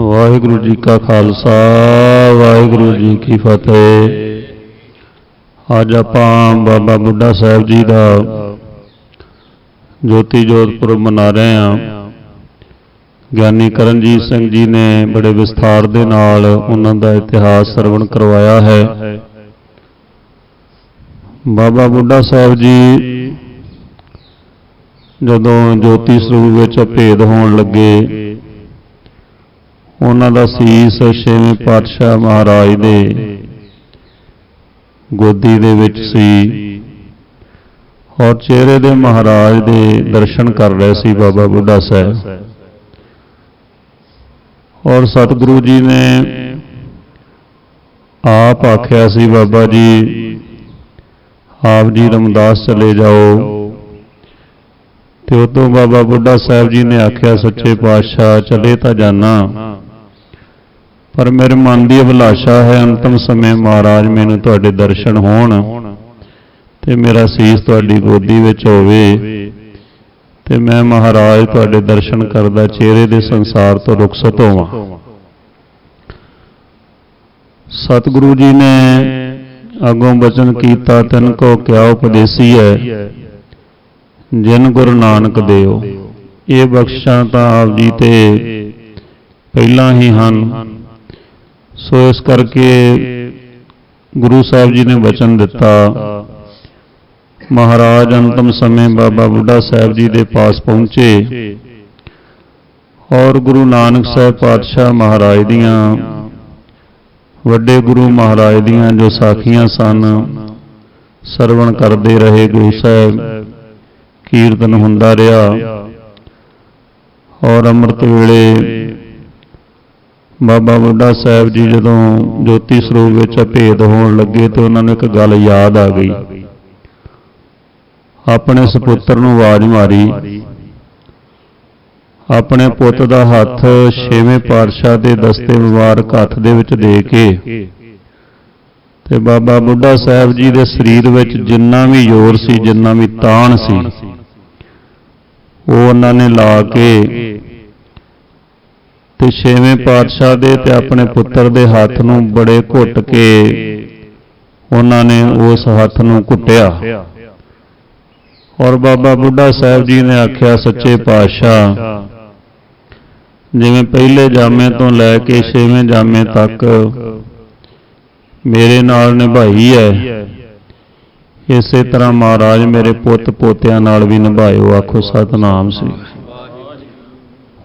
ਵਾਹਿਗੁਰੂ ਜੀ ਕਾ ਖਾਲਸਾ, ਵਾਹਿਗੁਰੂ ਜੀ ਕੀ ਫਤਿਹ। ਅੱਜ ਆਪਾਂ ਬਾਬਾ ਬੁੱਢਾ ਸਾਹਿਬ ਜੀ ਦਾ ਜੋਤੀ ਜੋਤ ਪੁਰਬ ਮਨਾ ਰਹੇ ਹਾਂ। ਗਿਆਨੀ ਕਰਨਜੀਤ ਸਿੰਘ ਜੀ ਨੇ ਬੜੇ ਵਿਸਥਾਰ ਦੇ ਨਾਲ ਉਹਨਾਂ ਦਾ ਇਤਿਹਾਸ ਸਰਵਣ ਕਰਵਾਇਆ ਹੈ। ਬਾਬਾ ਬੁੱਢਾ ਸਾਹਿਬ ਜੀ ਜਦੋਂ ਜੋਤੀ ਸਰੂਪ ਵਿੱਚ ਭੇਦ ਹੋਣ ਲੱਗੇ ਉਹਨਾਂ ਦਾ ਸੀਸ ਛੇਵੇਂ ਪਾਤਸ਼ਾਹ ਮਹਾਰਾਜ ਦੇ ਗੋਦੀ ਦੇ ਵਿੱਚ ਸੀ ਔਰ ਚਿਹਰੇ ਦੇ ਮਹਾਰਾਜ ਦੇ ਦਰਸ਼ਨ ਕਰ ਰਹੇ ਸੀ ਬਾਬਾ ਬੁੱਢਾ ਸਾਹਿਬ। ਔਰ ਸਤਿਗੁਰੂ ਜੀ ਨੇ ਆਪ ਆਖਿਆ ਸੀ, ਬਾਬਾ ਜੀ, ਆਪ ਜੀ ਰਮਦਾਸ ਚਲੇ ਜਾਓ। ਤੇ ਉਦੋਂ ਬਾਬਾ ਬੁੱਢਾ ਸਾਹਿਬ ਜੀ ਨੇ ਆਖਿਆ, ਸੱਚੇ ਪਾਤਸ਼ਾਹ, ਚਲੇ ਤਾਂ ਜਾਣਾ ਪਰ ਮੇਰੇ ਮਨ ਦੀ ਅਭਿਲਾਸ਼ਾ ਹੈ, ਅੰਤਮ ਸਮੇਂ ਮਹਾਰਾਜ ਮੈਨੂੰ ਤੁਹਾਡੇ ਦਰਸ਼ਨ ਹੋਣ ਤੇ ਮੇਰਾ ਸੀਸ ਤੁਹਾਡੀ ਗੋਦੀ ਵਿੱਚ ਹੋਵੇ ਤੇ ਮੈਂ ਮਹਾਰਾਜ ਤੁਹਾਡੇ ਦਰਸ਼ਨ ਕਰਦਾ ਚਿਹਰੇ ਦੇ ਸੰਸਾਰ ਤੋਂ ਰੁਖਸਤ ਹੋਵਾਂ। ਸਤਿਗੁਰੂ ਜੀ ਨੇ ਅਗੋਂ ਬਚਨ ਕੀਤਾ, ਤਨ ਕੋ ਕਿਆ ਉਪਦੇਸੀ ਹੈ? ਜਿਨ ਗੁਰੂ ਨਾਨਕ ਦੇਓ। ਇਹ ਬਖਸ਼ਾਂ ਤਾਂ ਆਪ ਜੀ ਤੇ ਪਹਿਲਾਂ ਹੀ ਹਨ। ਸੋ ਇਸ ਕਰਕੇ ਗੁਰੂ ਸਾਹਿਬ ਜੀ ਨੇ ਬਚਨ ਦਿੱਤਾ। ਮਹਾਰਾਜ ਅੰਤਮ ਸਮੇਂ ਬਾਬਾ ਬੁੱਢਾ ਸਾਹਿਬ ਜੀ ਦੇ ਪਾਸ ਪਹੁੰਚੇ ਔਰ ਗੁਰੂ ਨਾਨਕ ਸਾਹਿਬ ਪਾਤਸ਼ਾਹ ਮਹਾਰਾਜ ਦੀਆਂ, ਵੱਡੇ ਗੁਰੂ ਮਹਾਰਾਜ ਦੀਆਂ ਜੋ ਸਾਖੀਆਂ ਸਨ, ਸਰਵਣ ਕਰਦੇ ਰਹੇ ਗੁਰੂ ਸਾਹਿਬ। ਕੀਰਤਨ ਹੁੰਦਾ ਰਿਹਾ। ਔਰ ਅੰਮ੍ਰਿਤ ਵੇਲੇ ਬਾਬਾ ਬੁੱਢਾ ਸਾਹਿਬ ਜੀ ਜਦੋਂ ਜੋਤੀ ਸਰੂਪ ਵਿੱਚ ਭੇਦ ਹੋਣ ਲੱਗੇ ਤੇ ਉਹਨਾਂ ਨੂੰ ਇੱਕ ਗੱਲ ਯਾਦ ਆ ਗਈ। ਆਪਣੇ ਸੁਪੁੱਤਰ ਨੂੰ ਆਵਾਜ਼ ਮਾਰੀ। ਆਪਣੇ ਪੁੱਤ ਦਾ ਹੱਥ ਛੇਵੇਂ ਪਾਤਸ਼ਾਹ ਦੇ ਦਸਤੇ ਮੁਬਾਰਕ ਹੱਥ ਦੇ ਵਿੱਚ ਦੇ ਕੇ ਤੇ ਬਾਬਾ ਬੁੱਢਾ ਸਾਹਿਬ ਜੀ ਦੇ ਸਰੀਰ ਵਿੱਚ ਜਿੰਨਾ ਵੀ ਜ਼ੋਰ ਸੀ, ਜਿੰਨਾ ਵੀ ਤਾਣ ਸੀ, ਉਹ ਉਹਨਾਂ ਨੇ ਲਾ ਕੇ ਤੇ ਛੇਵੇਂ ਪਾਤਸ਼ਾਹ ਦੇ ਤੇ ਆਪਣੇ ਪੁੱਤਰ ਦੇ ਹੱਥ ਨੂੰ ਬੜੇ ਘੁੱਟ ਕੇ ਉਹਨਾਂ ਨੇ ਉਸ ਹੱਥ ਨੂੰ ਕੁੱਟਿਆ। ਔਰ ਬਾਬਾ ਬੁੱਢਾ ਸਾਹਿਬ ਜੀ ਨੇ ਆਖਿਆ ਸੱਚੇ ਪਾਤਸ਼ਾਹ ਜਿਵੇਂ ਪਹਿਲੇ ਜਾਮੇ ਤੋਂ ਲੈ ਕੇ ਛੇਵੇਂ ਜਾਮੇ ਤੱਕ ਮੇਰੇ ਨਾਲ ਨਿਭਾਈ ਹੈ। ਇਸੇ ਤਰ੍ਹਾਂ ਮਹਾਰਾਜ ਮੇਰੇ ਪੁੱਤ ਪੋਤਿਆਂ ਨਾਲ ਵੀ ਨਿਭਾਇਓ ਆਖੋ ਸਤਨਾਮ ਸ੍ਰੀ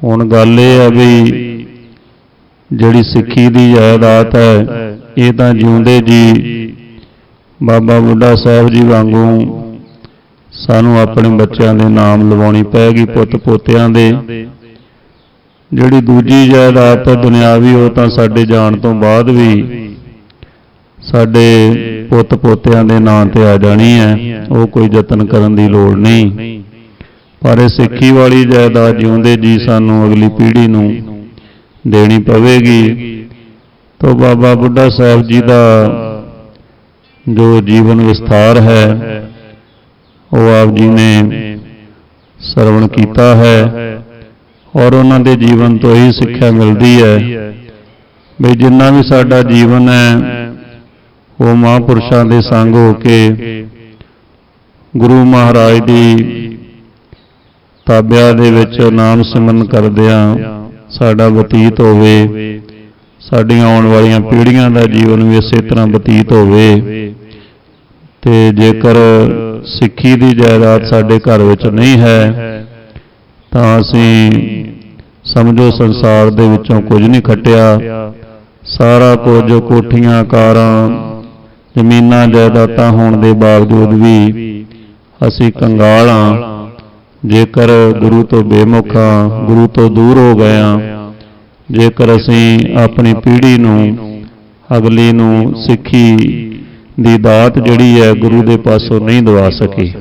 ਹੁਣ ਗੱਲ ਇਹ ਹੈ ਵੀ ਜਿਹੜੀ ਸਿੱਖੀ ਦੀ ਜਾਇਦਾਦ ਹੈ, ਇਹ ਤਾਂ ਜਿਉਂਦੇ ਜੀ। ਬਾਬਾ ਬੁੱਢਾ ਸਾਹਿਬ ਜੀ ਵਾਂਗੂ ਸਾਨੂੰ ਆਪਣੇ ਬੱਚਿਆਂ ਦੇ ਨਾਮ ਲਵਾਉਣੀ ਪੈਗੀ ਪੁੱਤ ਪੋਤਿਆਂ ਦੇ। ਜਿਹੜੀ ਦੂਜੀ ਜਾਇਦਾਦ ਹੈ ਦੁਨਿਆਵੀ, ਉਹ ਤਾਂ ਸਾਡੇ ਜਾਣ ਤੋਂ ਬਾਅਦ ਵੀ ਸਾਡੇ ਪੁੱਤ ਪੋਤਿਆਂ ਦੇ ਨਾਂ ਤੇ ਆ ਜਾਣੀ ਹੈ, ਉਹ ਕੋਈ ਯਤਨ ਕਰਨ ਦੀ ਲੋੜ ਨਹੀਂ। ਪਰ ਇਹ ਸਿੱਖੀ ਵਾਲੀ ਜਾਇਦਾਦ ਜਿਉਂਦੇ ਜੀ ਸਾਨੂੰ ਅਗਲੀ ਪੀੜ੍ਹੀ ਨੂੰ ਦੇਣੀ ਪਵੇਗੀ। ਤੋਂ ਬਾਬਾ ਬੁੱਢਾ ਸਾਹਿਬ ਜੀ ਦਾ ਜੋ ਜੀਵਨ ਵਿਸਥਾਰ ਹੈ, ਉਹ ਆਪ ਜੀ ਨੇ ਸਰਵਣ ਕੀਤਾ ਹੈ ਔਰ ਉਹਨਾਂ ਦੇ ਜੀਵਨ ਤੋਂ ਹੀ ਸਿੱਖਿਆ ਮਿਲਦੀ ਹੈ। ਵੀ ਜਿੰਨਾ ਵੀ ਸਾਡਾ ਜੀਵਨ ਹੈ, ਉਹ ਮਹਾਂਪੁਰਸ਼ਾਂ ਦੇ ਸੰਗ ਹੋ ਕੇ ਗੁਰੂ ਮਹਾਰਾਜ ਦੀ ਤਾਬਿਆ ਦੇ ਵਿੱਚ ਨਾਮ ਸਿਮਰਨ ਕਰਦਿਆਂ ਸਾਡਾ ਬਤੀਤ ਹੋਵੇ। ਸਾਡੀਆਂ ਆਉਣ ਵਾਲੀਆਂ ਪੀੜ੍ਹੀਆਂ ਦਾ ਜੀਵਨ ਵੀ ਇਸੇ ਤਰ੍ਹਾਂ ਬਤੀਤ ਹੋਵੇ। ਤੇ ਜੇਕਰ ਸਿੱਖੀ ਦੀ ਜਾਇਦਾਦ ਸਾਡੇ ਘਰ ਵਿੱਚ ਨਹੀਂ ਹੈ, ਤਾਂ ਅਸੀਂ ਸਮਝੋ ਸੰਸਾਰ ਦੇ ਵਿੱਚੋਂ ਕੁਝ ਨਹੀਂ ਖੱਟਿਆ। ਸਾਰਾ ਕੁਝ ਕੋਠੀਆਂ, ਕਾਰਾਂ, ਜ਼ਮੀਨਾਂ, ਜਾਇਦਾਦਾਂ ਹੋਣ ਦੇ ਬਾਵਜੂਦ ਵੀ ਅਸੀਂ ਕੰਗਾਲ ਹਾਂ। ਜੇਕਰ ਗੁਰੂ ਤੋਂ ਬੇਮੁਖ ਹਾਂ, ਗੁਰੂ ਤੋਂ ਦੂਰ ਹੋ ਗਏ ਹਾਂ, ਜੇਕਰ ਅਸੀਂ ਆਪਣੀ ਪੀੜ੍ਹੀ ਨੂੰ, ਅਗਲੀ ਨੂੰ ਸਿੱਖੀ ਦੀ ਦਾਤ ਜਿਹੜੀ ਹੈ ਗੁਰੂ ਦੇ ਪਾਸੋਂ ਨਹੀਂ ਦਵਾ ਸਕੀ।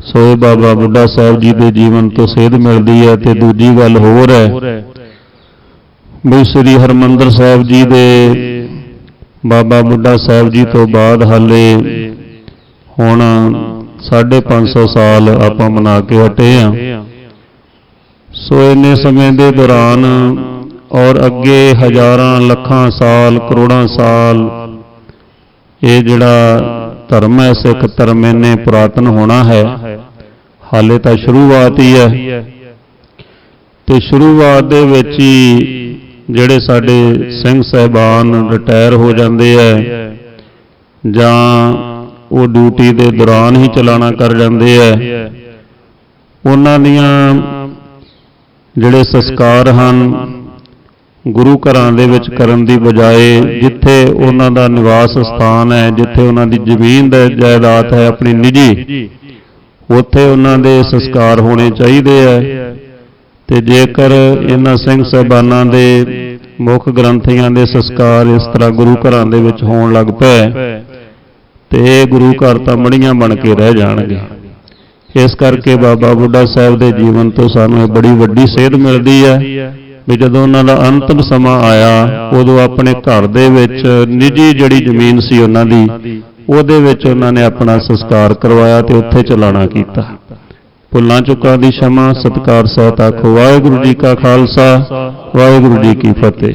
ਸੋ ਬਾਬਾ ਬੁੱਢਾ ਸਾਹਿਬ ਜੀ ਦੇ ਜੀਵਨ ਤੋਂ ਸੇਧ ਮਿਲਦੀ ਹੈ ਤੇ ਦੂਜੀ ਗੱਲ ਹੋਰ ਹੈ। ਵੀ ਸ੍ਰੀ ਹਰਮੰਦਰ ਸਾਹਿਬ ਜੀ ਦੇ ਬਾਬਾ ਬੁੱਢਾ ਸਾਹਿਬ ਜੀ ਤੋਂ ਬਾਅਦ ਹਾਲੇ ਹੁਣ 550 ਸਾਲ ਆਪਾਂ ਮਨਾ ਕੇ ਹਟੇ ਆ। ਸੋ ਇੰਨੇ ਸਮੇਂ ਦੇ ਦੌਰਾਨ ਔਰ ਅੱਗੇ ਹਜ਼ਾਰਾਂ ਲੱਖਾਂ ਸਾਲ, ਕਰੋੜਾਂ ਸਾਲ ਇਹ ਜਿਹੜਾ ਧਰਮ ਹੈ, ਸਿੱਖ ਧਰਮ ਇਹਨੇ ਪੁਰਾਤਨ ਹੋਣਾ ਹੈ, ਹਾਲੇ ਤਾਂ ਸ਼ੁਰੂਆਤ ਹੀ ਹੈ। ਤੇ ਸ਼ੁਰੂਆਤ ਦੇ ਵਿੱਚ ਹੀ ਜਿਹੜੇ ਸਾਡੇ ਸਿੰਘ ਸਹਿਬਾਨ ਰਿਟਾਇਰ ਹੋ ਜਾਂਦੇ ਐ ਜਾਂ ਉਹ ਡਿਊਟੀ ਦੇ ਦੌਰਾਨ ਹੀ ਚਲਾਣਾ ਕਰ ਜਾਂਦੇ ਐ ਉਹਨਾਂ ਦੀਆਂ ਜਿਹੜੇ ਸੰਸਕਾਰ ਹਨ, ਗੁਰੂ ਘਰਾਂ ਦੇ ਵਿੱਚ ਕਰਨ ਦੀ ਬਜਾਏ ਜਿੱਥੇ ਉਹਨਾਂ ਦਾ ਨਿਵਾਸ ਸਥਾਨ ਹੈ, ਜਿੱਥੇ ਉਹਨਾਂ ਦੀ ਜ਼ਮੀਨ ਦਾ ਜਾਇਦਾਦ ਹੈ ਆਪਣੀ ਨਿੱਜੀ, ਉੱਥੇ ਉਹਨਾਂ ਦੇ ਸੰਸਕਾਰ ਹੋਣੇ ਚਾਹੀਦੇ ਐ ਤੇ ਜੇਕਰ ਇਹਨਾਂ ਸਿੰਘ ਸਹਿਬਾਨਾਂ ਦੇ ਮੁੱਖ ਗ੍ਰੰਥੀਆਂ ਦੇ ਸੰਸਕਾਰ ਇਸ ਤਰ੍ਹਾਂ ਗੁਰੂ ਘਰਾਂ ਦੇ ਵਿੱਚ ਹੋਣ ਲੱਗ ਪਏ ਤੇ ਗੁਰੂ ਘਰ ਤਾਂ ਮੜੀਆਂ ਬਣ ਕੇ ਰਹਿ ਜਾਣਗੇ। ਇਸ ਕਰਕੇ ਬਾਬਾ ਬੁੱਢਾ ਸਾਹਿਬ ਦੇ ਜੀਵਨ ਤੋਂ ਸਾਨੂੰ ਇਹ ਬੜੀ ਵੱਡੀ ਸੇਧ ਮਿਲਦੀ ਹੈ ਵੀ ਜਦੋਂ ਉਹਨਾਂ ਦਾ ਅੰਤਮ ਸਮਾਂ ਆਇਆ, ਉਦੋਂ ਆਪਣੇ ਘਰ ਦੇ ਵਿੱਚ ਨਿੱਜੀ ਜਿਹੜੀ ਜ਼ਮੀਨ ਸੀ ਉਹਨਾਂ ਦੀ, ਉਹਦੇ ਵਿੱਚ ਉਹਨਾਂ ਨੇ ਆਪਣਾ ਸੰਸਕਾਰ ਕਰਵਾਇਆ ਤੇ ਉੱਥੇ ਚਲਾਣਾ ਕੀਤਾ। ਭੁੱਲਾਂ ਚੁੱਕਾਂ ਦੀ ਸ਼ਮਾ ਸਤਕਾਰ ਸਹਿਤ ਆਖੋ। ਵਾਹਿਗੁਰੂ ਜੀ ਕਾ ਖਾਲਸਾ, ਵਾਹਿਗੁਰੂ ਜੀ ਕੀ ਫਤਿਹ।